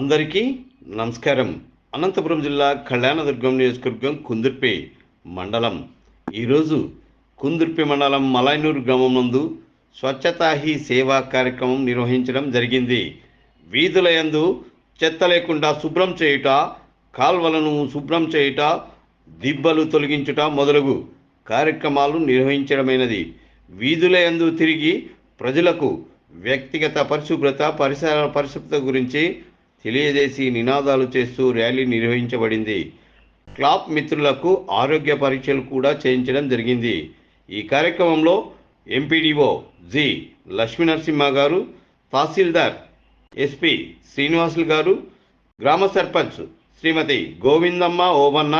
అందరికీ నమస్కారం. అనంతపురం జిల్లా కళ్యాణదుర్గం నియోజకవర్గం కుందుర్పి మండలం. ఈరోజు కుందుర్పి మండలం మలైనూరు గ్రామం నందు స్వచ్ఛతా హీ సేవా కార్యక్రమం నిర్వహించడం జరిగింది. వీధుల యందు చెత్త లేకుండా శుభ్రం చేయుట కాల్వలను శుభ్రం చేయుట దిబ్బలు తొలగించుట మొదలగు కార్యక్రమాలు నిర్వహించడమైనది. వీధుల యందు తిరిగి ప్రజలకు వ్యక్తిగత పరిశుభ్రత పరిసర పరిశుభ్రత గురించి తెలియజేసి నినాదాలు చేస్తూ ర్యాలీ నిర్వహించబడింది. క్లాప్ మిత్రులకు ఆరోగ్య పరీక్షలు కూడా చేయించడం జరిగింది. ఈ కార్యక్రమంలో ఎంపీడీఓ జి లక్ష్మీనరసింహ గారు తహసీల్దార్ ఎస్పి శ్రీనివాసులు గారు గ్రామ సర్పంచ్ శ్రీమతి గోవిందమ్మ ఓబన్న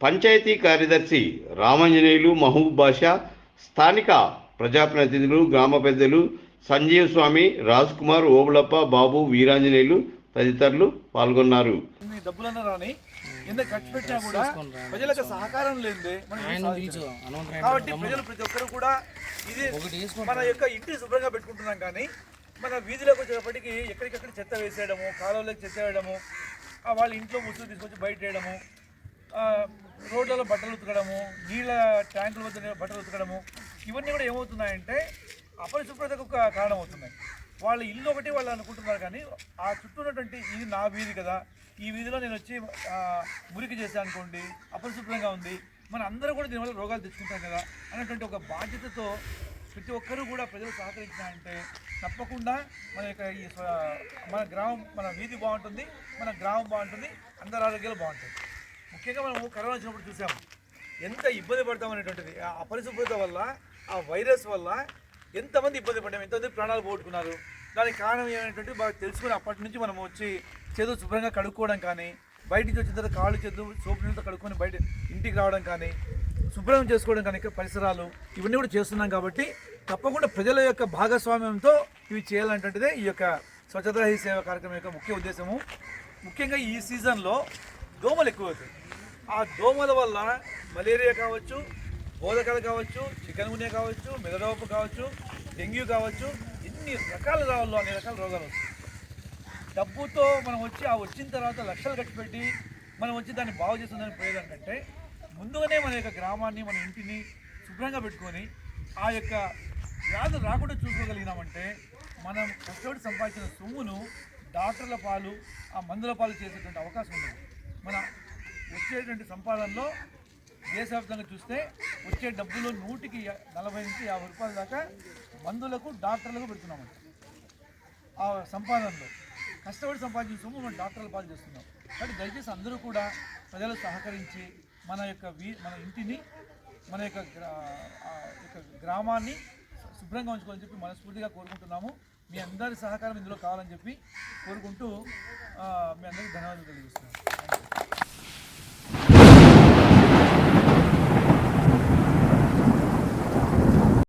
పంచాయతీ కార్యదర్శి రామాంజనేయులు మహబూబ్ బాషా స్థానిక ప్రజాప్రతినిధులు గ్రామ పెద్దలు సంజీవ్ స్వామి రాజ్ కుమార్ ఓబులప్ప బాబు వీరాంజనేయులు తదితరులు పాల్గొన్నారు. డబ్బులన్నా రాని ఎంత ఖర్చు పెట్టినా కూడా ప్రజలకు సహకారం లేదే. కాబట్టి ప్రజలు ప్రతి ఒక్కరు కూడా ఇది మన యొక్క ఇంటిని శుభ్రంగా పెట్టుకుంటున్నాం కానీ మన వీధిలోకి వచ్చేటప్పటికి ఎక్కడికెక్కడ చెత్త వేసేయడము కాలువలోకి చెత్త వేయడము ఆ వాళ్ళ ఇంట్లో ముసుగు తీసుకొచ్చి బయట వేయడము ఆ, రోడ్లలో బట్టలు ఉతకడము నీళ్ళ ట్యాంకుల వద్ద బట్టలు ఉతకడము ఇవన్నీ కూడా ఏమవుతున్నాయంటే అపరిశుభ్రతకు ఒక కారణం అవుతున్నాయి వాళ్ళ ఇల్లు ఒకటి వాళ్ళు అనుకుంటున్నారు కానీ ఆ చుట్టూ ఉన్నటువంటి ఇది నా వీధి కదా. ఈ వీధిలో నేను వచ్చి మురికి చేశాను అనుకోండి అపరిశుభ్రంగా ఉంది. మన అందరూ కూడా దీనివల్ల రోగాలు తెచ్చుకుంటాం కదా అనేటువంటి ఒక బాధ్యతతో ప్రతి ఒక్కరూ కూడా ప్రజలు సహకరించాలంటే తప్పకుండా మన యొక్క ఈ మన గ్రామం మన వీధి బాగుంటుంది మన గ్రామం బాగుంటుంది అందరి ఆరోగ్యాలు బాగుంటుంది ముఖ్యంగా మనము కరోనా వచ్చినప్పుడు చూసాము ఎంత ఇబ్బంది పడతాం అనేటువంటిది. ఆ అపరిశుభ్రత వల్ల ఆ వైరస్ వల్ల ఎంతమంది ఇబ్బంది పడ్డాము ఎంతమంది ప్రాణాలు పోగొట్టుకున్నారు? దానికి కారణం ఏమైనటువంటి బాగా తెలుసుకుని అప్పటి నుంచి మనం వచ్చి చేతులు శుభ్రంగా కడుక్కోవడం కానీ బయట నుంచి వచ్చిన తర్వాత కాళ్ళు చేతులు సోపు నీళ్ళతో కడుక్కొని బయట ఇంటికి రావడం కానీ శుభ్రం చేసుకోవడం కానీ పరిసరాలు ఇవన్నీ కూడా చేస్తున్నాం కాబట్టి తప్పకుండా ప్రజల యొక్క భాగస్వామ్యంతో ఇవి చేయాలంటే ఈ యొక్క స్వచ్ఛతా హీ సేవ కార్యక్రమం యొక్క ముఖ్య ఉద్దేశము. ముఖ్యంగా ఈ సీజన్లో దోమలు ఎక్కువ అవుతాయి ఆ దోమల వల్ల మలేరియా కావచ్చు బోధకాలు కావచ్చు చికెన్ గున్యా కావచ్చు మెదడోపు కావచ్చు డెంగ్యూ కావచ్చు ఎన్ని రకాల రావాలో అన్ని రకాల రోగాలు వస్తాయి. డబ్బుతో మనం వచ్చి ఆ వచ్చిన తర్వాత లక్షలు ఖర్చు పెట్టి మనం వచ్చి దాన్ని బాగు చేస్తుందని పోయేదానికంటే ముందుగానే మన యొక్క గ్రామాన్ని మన ఇంటిని శుభ్రంగా పెట్టుకొని ఆ యొక్క వ్యాధులు రాకుండా చూసుకోగలిగినామంటే మనం కష్టపడి సంపాదించిన సొమ్మును డాక్టర్ల పాలు ఆ మందుల పాలు చేసేటువంటి అవకాశం ఉంది మన వచ్చేటువంటి సంపాదనలో దేశవ్యాప్తంగా చూస్తే వచ్చే డబ్బులు నూటికి నలభై నుంచి యాభై రూపాయల దాకా మందులకు డాక్టర్లకు పెడుతున్నామంట ఆ సంపాదనలో. కష్టపడి సంపాదించిన సొమ్ము మనం డాక్టర్ల పాలు చేస్తున్నాం. కాబట్టి దయచేసి అందరూ కూడా ప్రజలు సహకరించి మన యొక్క వీ మన ఇంటిని మన యొక్క యొక్క గ్రామాన్ని శుభ్రంగా ఉంచుకోవాలని చెప్పి మనస్ఫూర్తిగా కోరుకుంటున్నాము. మీ అందరి సహకారం ఇందులో కావాలని చెప్పి కోరుకుంటూ మీ అందరికీ ధన్యవాదాలు తెలియజేస్తున్నాను.